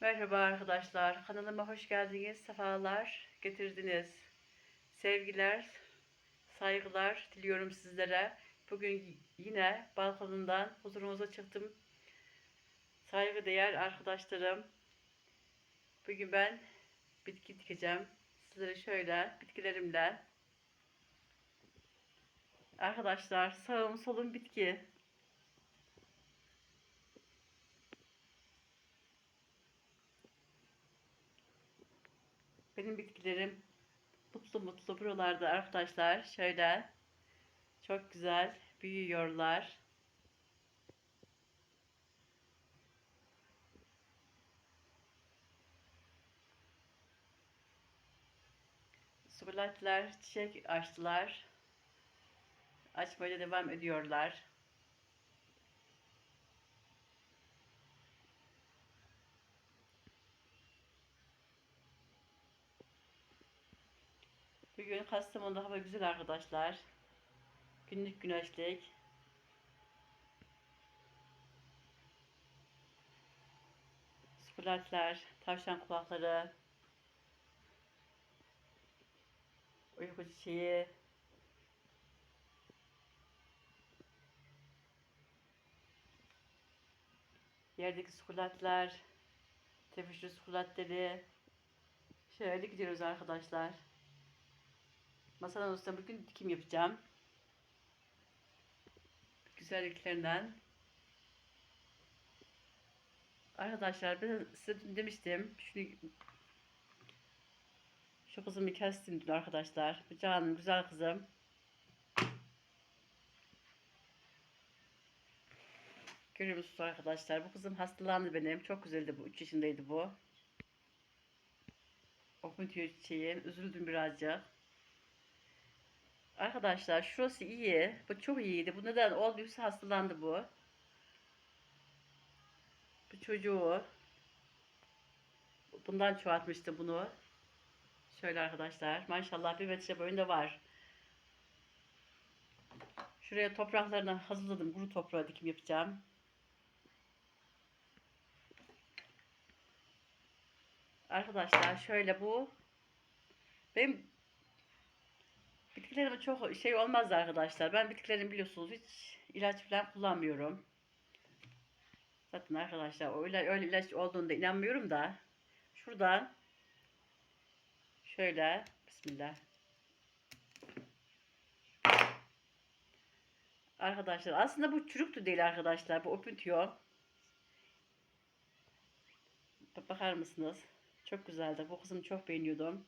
Merhaba arkadaşlar. Kanalıma hoş geldiniz. Sefalar getirdiniz. Sevgiler, saygılar diliyorum sizlere. Bugün yine balkonundan huzurunuza çıktım. Saygıdeğer arkadaşlarım. Bugün ben bitki dikeceğim. Sizlere şöyle bitkilerimle. Arkadaşlar sağım solum bitki. Benim bitkilerim mutlu mutlu buralarda arkadaşlar. Şöyle çok güzel büyüyorlar. Sukulatlar çiçek açtılar. Açmaya devam ediyorlar. Bugün Kastamonu'da hava güzel arkadaşlar. Günlük güneşlik. Sukulatlar, tavşan kulakları, uyku çiçeği, yerdeki sukulatlar, tepişli sukulatları. Şöyle gidiyoruz arkadaşlar. Masanın üstüne bugün dikim yapacağım. Güzelliklerinden. Arkadaşlar ben size demiştim. Şunu şu kızımı kestim dün arkadaşlar. Canım güzel kızım. Görüyor musunuz arkadaşlar? Bu kızım hastalandı benim. Çok güzeldi bu. 3 yaşındaydı bu. Okutuyor çiçeği. Üzüldüm birazcık. Arkadaşlar şurası iyi. Bu çok iyiydi. Bu neden olduysa hastalandı bu. Bu çocuğu. Bundan çoğaltmıştı bunu. Şöyle arkadaşlar. Maşallah bir metre boyunda var. Şuraya topraklarını hazırladım. Kuru toprağa dikim yapacağım. Arkadaşlar şöyle bu. Benim bitkilerime çok şey olmaz arkadaşlar. Ben bitkilerim biliyorsunuz hiç ilaç falan kullanmıyorum. Zaten arkadaşlar öyle, öyle ilaç olduğunda inanmıyorum da. Şuradan şöyle bismillah. Arkadaşlar aslında bu çürüktü değil arkadaşlar. Bu opüntüyor. Bakar mısınız? Çok güzeldi. Bu kızım çok beğeniyordum.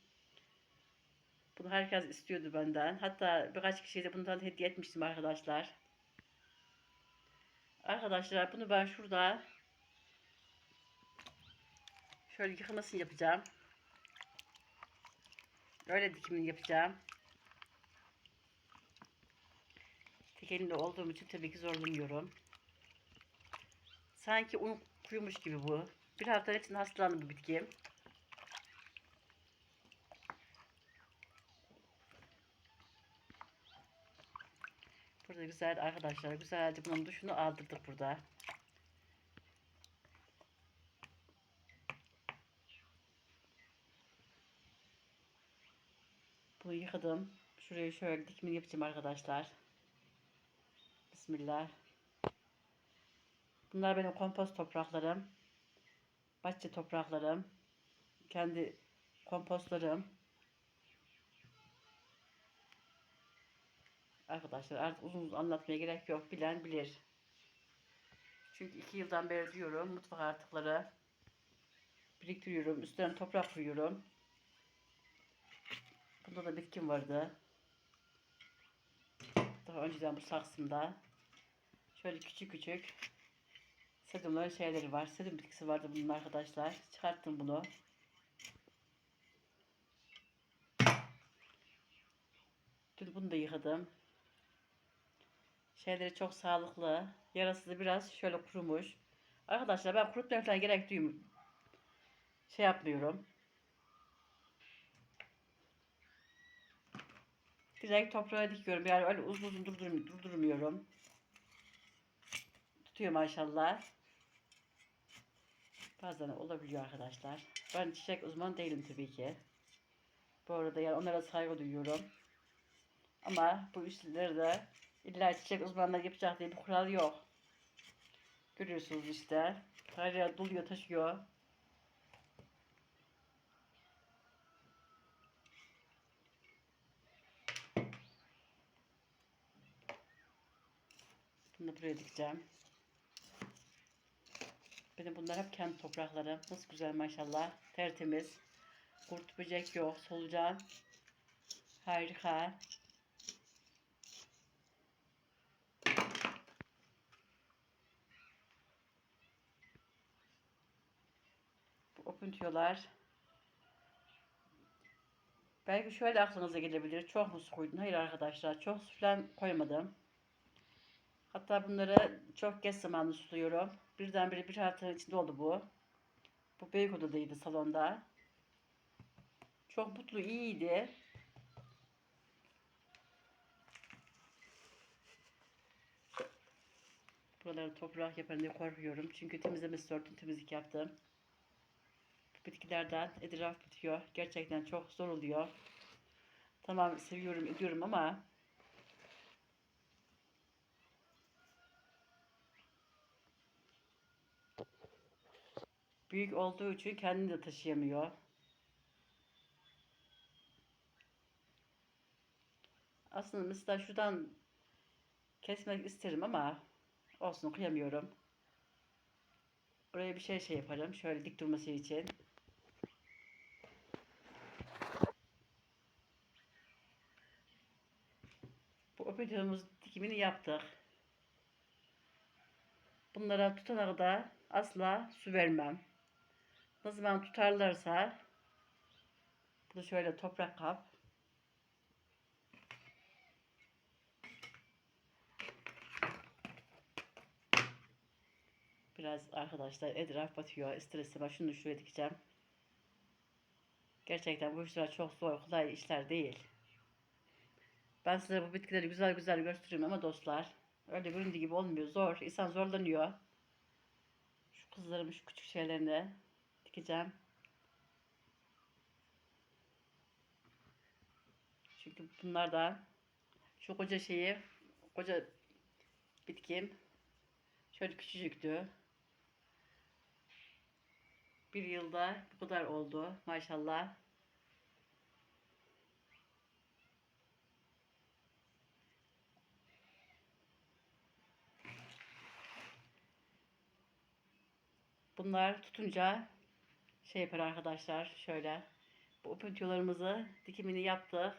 Bunu herkes istiyordu benden. Hatta birkaç kişiye de bundan hediye etmiştim arkadaşlar. Arkadaşlar bunu ben şurada şöyle yıkamasını yapacağım. Öyle dikimini yapacağım. Tek olduğum için tabii ki zorlanıyorum. Sanki un kuyumuş gibi bu. Bir hafta içinde hastalandı bu bitki. Burada güzel arkadaşlar. Güzelce bunun duşunu aldırdık burada. Bunu yıkadım. Şuraya şöyle dikimini yapacağım arkadaşlar. Bismillah. Bunlar benim kompost topraklarım. Bahçe topraklarım. Kendi kompostlarım. Arkadaşlar artık uzun uzun anlatmaya gerek yok. Bilen bilir. Çünkü iki yıldan beri diyorum mutfak artıkları biriktiriyorum. Üstlerine toprak koyuyorum. Bunda da bitkim vardı. Daha önceden bu saksımda. Şöyle küçük küçük sedumların şeyleri var. Sedum bitkisi vardı bunun arkadaşlar. Çıkarttım bunu. Dün bunu da yıkadım. Şeyleri çok sağlıklı. Yarası biraz şöyle kurumuş. Arkadaşlar ben kurutmaya falan gerek duymuyorum. Şey yapmıyorum. Direkt toprağa dikiyorum. Yani öyle uzun uzun durdurmuyorum. Tutuyor maşallah. Bazen olabiliyor arkadaşlar. Ben çiçek uzmanı değilim tabii ki. Bu arada yani onlara saygı duyuyorum. Ama bu işleri de illa çiçek uzmanları yapacak diye bir kural yok. Görüyorsunuz işte. Her yer doluyor taşıyor. Bunu buraya dikeceğim. Benim bunlar hep kendi topraklarım. Nasıl güzel maşallah. Tertemiz. Kurt böcek yok. Solucan. Harika. Bu opuntiyolar. Belki şöyle aklınıza gelebilir. Çok mu su koydun? Hayır arkadaşlar. Çok su falan koymadım. Hatta bunları çok geç zamanlı suluyorum. Birdenbire bir haftanın içinde oldu bu. Bu büyük odadaydı salonda. Çok mutlu, iyiydi. Buraları toprak yaparım diye korkuyorum. Çünkü temizlemesi örtün temizlik yaptım. Bitkilerden etraf bitiyor. Gerçekten çok zor oluyor. Tamam seviyorum ediyorum ama büyük olduğu için kendini de taşıyamıyor. Aslında mesela şuradan kesmek isterim ama olsun kıyamıyorum. Oraya bir şey şey yaparım. Şöyle dik durması için. Opetiyomuz dikimini yaptık. Bunlara tutana kadar asla su vermem. Ne zaman tutarlarsa bu da şöyle toprak kap. Biraz arkadaşlar etraf batıyor. İstersem şunu şuraya dikeceğim. Gerçekten bu işler çok zor, kolay işler değil. Ben size bu bitkileri güzel güzel gösteriyorum ama dostlar öyle göründüğü gibi olmuyor. Zor. İnsan zorlanıyor. Şu kızlarımın şu küçük şeylerini dikeceğim. Çünkü bunlar da şu koca şeyi koca bitkim şöyle küçücüktü. Bir yılda bu kadar oldu maşallah. Bunlar tutunca şey yapar arkadaşlar şöyle. Bu opentyolarımızı dikimini yaptık.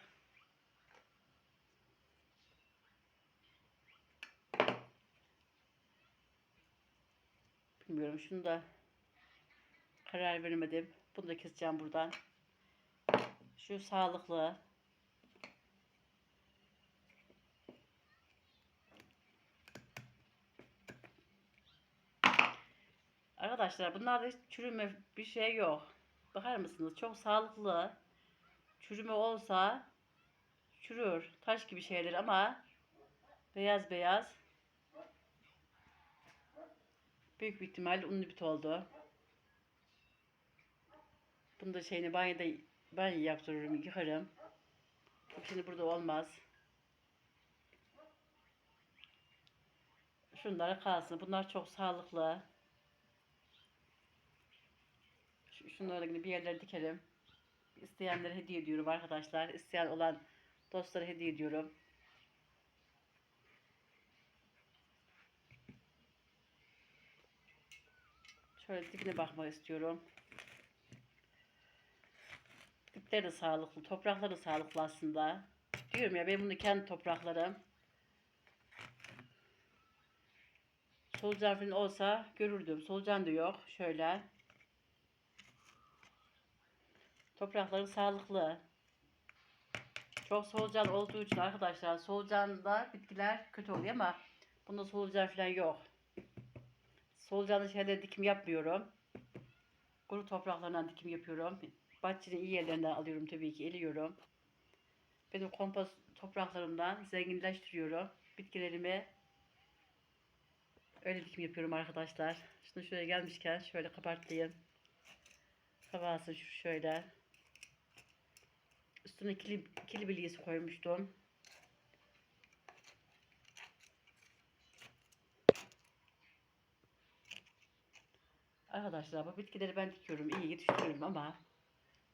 Bilmiyorum şunu da karar veremedim. Bunu da keseceğim buradan. Şu sağlıklı. Arkadaşlar bunlarda hiç çürüme bir şey yok. Bakar mısınız? Çok sağlıklı. Çürüme olsa çürür. Taş gibi şeyler ama beyaz beyaz. Büyük bir ihtimal unlu bit oldu. Bunu da şeyini banyoda banyo yaptırırım, yıkarım. Şimdi burada olmaz. Şunlar kalsın. Bunlar çok sağlıklı. Şu- Şunları yine bir yerlere dikelim. İsteyenlere hediye ediyorum arkadaşlar. İsteyen olan dostlara hediye ediyorum. Şöyle dibine bakmak istiyorum. Dipleri de sağlıklı, toprakları da sağlıklı aslında. Diyorum ya ben bunu kendi topraklarım. Solucan olsa görürdüm. Solucan da yok. Şöyle. Toprakları sağlıklı. Çok solucan olduğu için arkadaşlar solucanda bitkiler kötü oluyor ama bunda solucan falan yok. Solucanlı şeyler dikim yapmıyorum. Kuru topraklarından dikim yapıyorum. Bahçenin iyi yerlerinden alıyorum tabii ki eliyorum. Benim kompost topraklarımdan zenginleştiriyorum. Bitkilerimi Öyle dikim yapıyorum arkadaşlar. Şimdi şuraya gelmişken şöyle kabartayım. Havası şöyle. Üstüne ikili, ikili bilyesi koymuştum. Arkadaşlar bu bitkileri ben dikiyorum. iyi yetiştiriyorum ama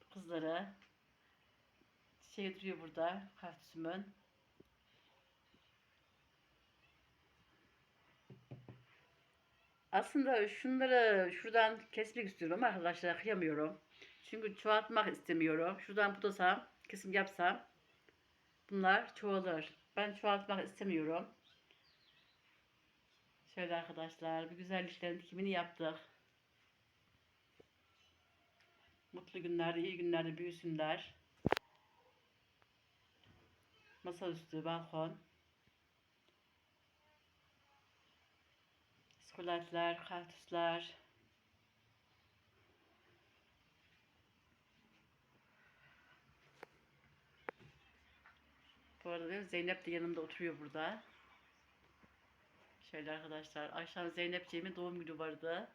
kızları şey duruyor burada kaktüsümün. Aslında şunları şuradan kesmek istiyorum ama arkadaşlar kıyamıyorum. Çünkü çoğaltmak istemiyorum. Şuradan budasam, kesim yapsam bunlar çoğalır. Ben çoğaltmak istemiyorum. Şöyle arkadaşlar bir güzelliklerin dikimini yaptık. Mutlu günlerde, iyi günlerde büyüsünler. Masaüstü, balkon. Skulatlar, kaktüsler. Bu arada Zeynep de yanımda oturuyor burada. Şöyle arkadaşlar, akşam Zeynepciğimin doğum günü vardı.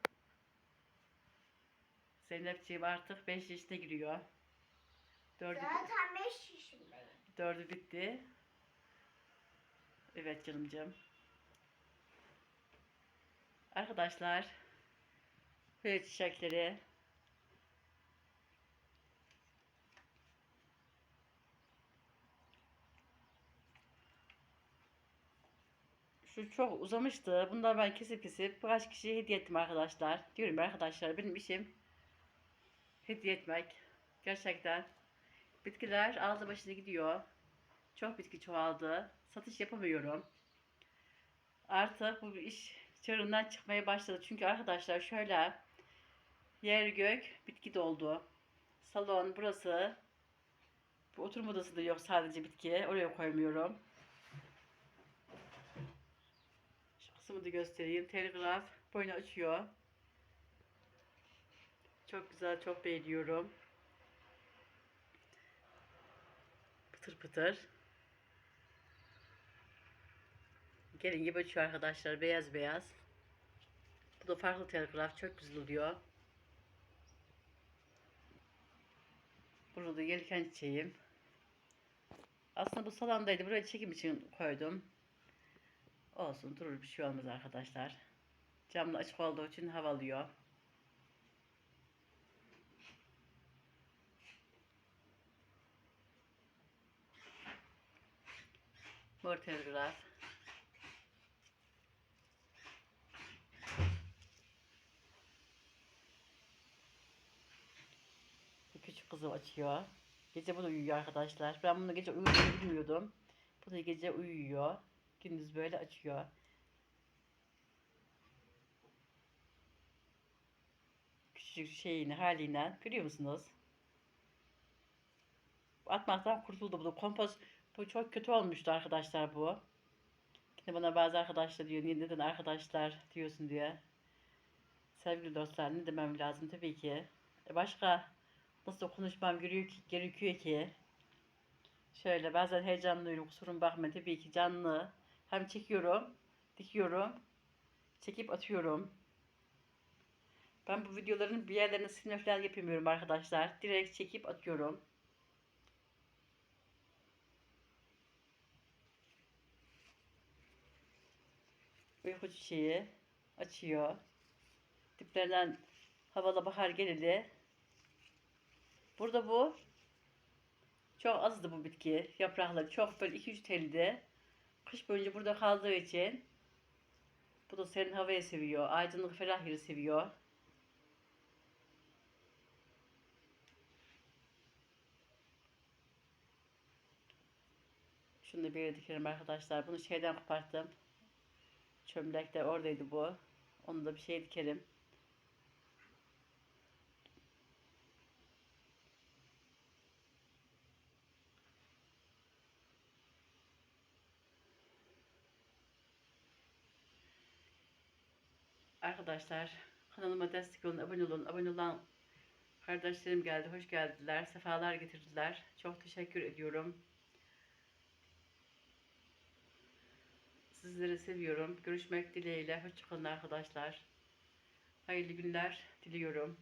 Zeynepciğim artık 5 yaşına giriyor. Dördü, Zaten 5 yaşındayım. dördü bitti. Evet canımcığım. Arkadaşlar, böyle çiçekleri Şu çok uzamıştı. Bundan ben kesip kesip birkaç kişiye hediye ettim arkadaşlar. Diyorum arkadaşlar benim işim hediye etmek. Gerçekten. Bitkiler aldı başına gidiyor. Çok bitki çoğaldı. Satış yapamıyorum. Artık bu iş çığırından çıkmaya başladı. Çünkü arkadaşlar şöyle yer gök bitki doldu. Salon burası. Bu oturma odası da yok sadece bitki. Oraya koymuyorum. Şu kısmı da göstereyim. Telgraf boyunu açıyor. Çok güzel, çok beğeniyorum. Pıtır pıtır. Gelin gibi açıyor arkadaşlar. Beyaz beyaz. Bu da farklı telgraf. Çok güzel oluyor. Burada yelken çiçeğim. Aslında bu salondaydı. Buraya çekim için koydum. Olsun durur bir şey olmaz arkadaşlar. Camla açık olduğu için hava alıyor. Mor. Bu küçük kızı açıyor. Gece bu da uyuyor arkadaşlar. Ben bunu gece uyuduğunu bilmiyordum. Bu da gece uyuyor. Gündüz böyle açıyor. Küçücük şeyini halinden görüyor musunuz? Atmaktan kurtuldu bu da kompost. Bu çok kötü olmuştu arkadaşlar bu. Yine bana bazı arkadaşlar diyor niye neden arkadaşlar diyorsun diye. Sevgili dostlar ne demem lazım tabii ki. E başka nasıl konuşmam gerekiyor ki. Şöyle bazen heyecanlıyım kusuruma bakma tabii ki canlı. Hem çekiyorum, dikiyorum, çekip atıyorum. Ben bu videoların bir yerlerine sinir falan yapamıyorum arkadaşlar. Direkt çekip atıyorum. Uyku çiçeği açıyor. Diplerinden havalı bahar geleli. Burada bu çok azdı bu bitki. Yaprakları çok böyle 2-3 teldi. Kış boyunca burada kaldığı için bu da serin havayı seviyor. Aydınlık ferah yeri seviyor. Şunu da bir yere dikerim arkadaşlar. Bunu şeyden koparttım. Çömlekte oradaydı bu. Onu da bir şey dikerim. Arkadaşlar kanalıma destek olun, abone olun. Abone olan kardeşlerim geldi, hoş geldiler, sefalar getirdiler. Çok teşekkür ediyorum. Sizleri seviyorum. Görüşmek dileğiyle. Hoşçakalın arkadaşlar. Hayırlı günler diliyorum.